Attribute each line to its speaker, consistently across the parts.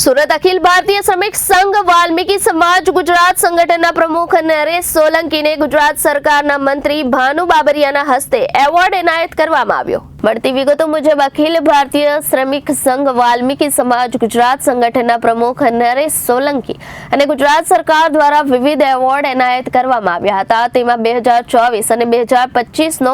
Speaker 1: સુરત અખિલ ભારતીય શ્રમિક સંઘ વાલ્મીકી સમાજ ગુજરાત સંગઠનના પ્રમુખ નરેશ સોલંકીને ગુજરાત સરકારના મંત્રી ભાનુ બાબરિયાના હસ્તે એવોર્ડ એનાયત કરવામાં આવ્યો. મળતી વિગતો મુજબ અખિલ ભારતીય શ્રમિક સંઘ, વાલ્મીકી સમાજ, ગુજરાત સંગઠનના પ્રમુખ નરેશ સોલંકી અને ગુજરાત સરકાર દ્વારા વિવિધ એવોર્ડ એનાયત કરવામાં આવ્યા હતા. તેમાં બે હજાર ચોવીસ અને બે હજાર પચીસનો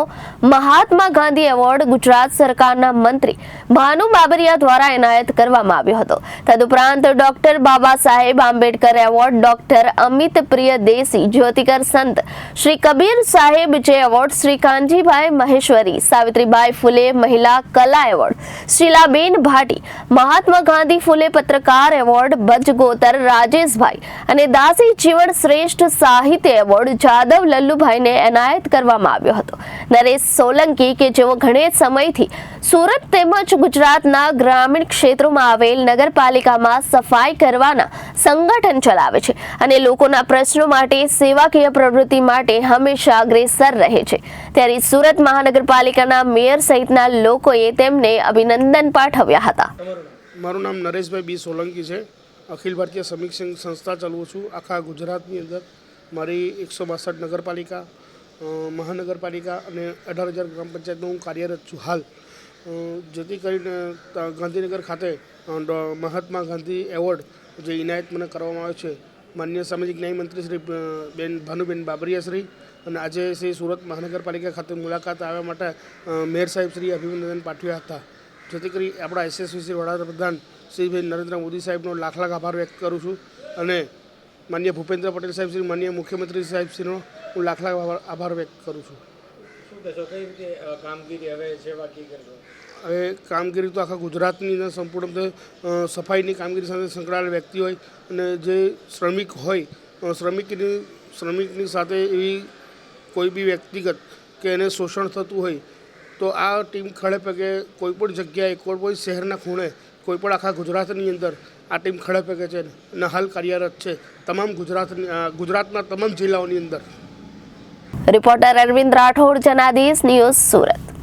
Speaker 1: મહાત્મા ગાંધી એવોર્ડ ગુજરાત સરકારના મંત્રી ભાનુ બાબરિયા દ્વારા એનાયત કરવામાં આવ્યો હતો. તદુપરાંત doctor Baba Saheb Ambedkar award doctor Amit પ્રિય દેસી, જ્યોતિકર સંત, શ્રી કબીર સાહેબ જે એવોર્ડ, શ્રી કાનજીભાઈ મહેશ્વરી, સાવિત્રીબાઈ ફૂલે મહિલા કલા એવોર્ડ. શીલાબેન ભાટી, મહાત્મા ગાંધી ફૂલે પત્રકાર એવોર્ડ બજગોતર રાજેશભાઈ અને દાસી જીવન શ્રેષ્ઠ સાહિત્ય એવોર્ડ જાદવ લલ્લુભાઈને એનાયત કરવામાં આવ્યો હતો. નરેશ સોલંકી, કે જેઓ ઘણે સમયથી સુરત તેમજ ગુજરાતના ગ્રામીણ ક્ષેત્રોમાં આવેલ નગરપાલિકામાં સફાઈ કરવાના સંગઠન ચલાવે છે અને લોકોના પ્રશ્નો માટે, સેવાકીય પ્રવૃત્તિ માટે હંમેશા અગ્રેસર રહે છે. ત્યારે સુરત મહાનગરપાલિકાના મેયર સહિતના લોકોએ તેમને અભિનંદન પાઠવ્યા હતા.
Speaker 2: મારું નામ નરેશભાઈ બી સોલંકી છે. અખિલ ભારતીય શ્રમિક સંસ્થા ચલાવું છું. આખા ગુજરાતની અંદર મારી એકસો બાસઠ નગરપાલિકા મહાનગરપાલિકા અને અઢાર હજાર ગ્રામ પંચાયતમાં હું કાર્યરત છું. હાલ જેથી કરીને ગાંધીનગર ખાતે મહાત્મા ગાંધી એવોર્ડ જે ઇનાયત મને કરવામાં આવ્યો છે માન્ય સામાજિક ન્યાય મંત્રી શ્રી બેન ભાનુબેન બાબરિયા શ્રી અને આજે શ્રી સુરત મહાનગરપાલિકા ખાતે મુલાકાત આવ્યા માટે મેયર સાહેબ શ્રી અભિનંદન પાઠવ્યા હતા. જેથી કરી આપણા એસએસવીસી વડાપ્રધાન શ્રી ભાઈ નરેન્દ્ર મોદી સાહેબનો લાખ લાખ આભાર વ્યક્ત કરું છું અને માન્ય ભૂપેન્દ્ર પટેલ સાહેબ શ્રી, માન્ય મુખ્યમંત્રી સાહેબ શ્રીનો હું લાખ લાખ આભાર- આભાર વ્યક્ત કરું છું.
Speaker 3: શું કહેશો? કઈ રીતે કામગીરી હવે સેવા કી કરશો?
Speaker 2: હવે કામગીરી તો આખા ગુજરાતની સંપૂર્ણ સફાઈની કામગીરી સાથે સંકળાયેલ વ્યક્તિ હોય અને જે શ્રમિક હોય શ્રમિકની શ્રમિકની સાથે એવી કોઈ બી વ્યક્તિગત કે એને શોષણ થતું હોય, તો આ ટીમ ખડે પગે કોઈપણ જગ્યાએ, કોઈ પણ શહેરના ખૂણે કોઈપણ આખા ગુજરાતની અંદર આ ટીમ ખડે પગે છે અને હાલ કાર્યરત છે તમામ ગુજરાતની ગુજરાતના તમામ જિલ્લાઓની અંદર.
Speaker 1: Reporter Arvind Rathod, Janadesh, news Surat.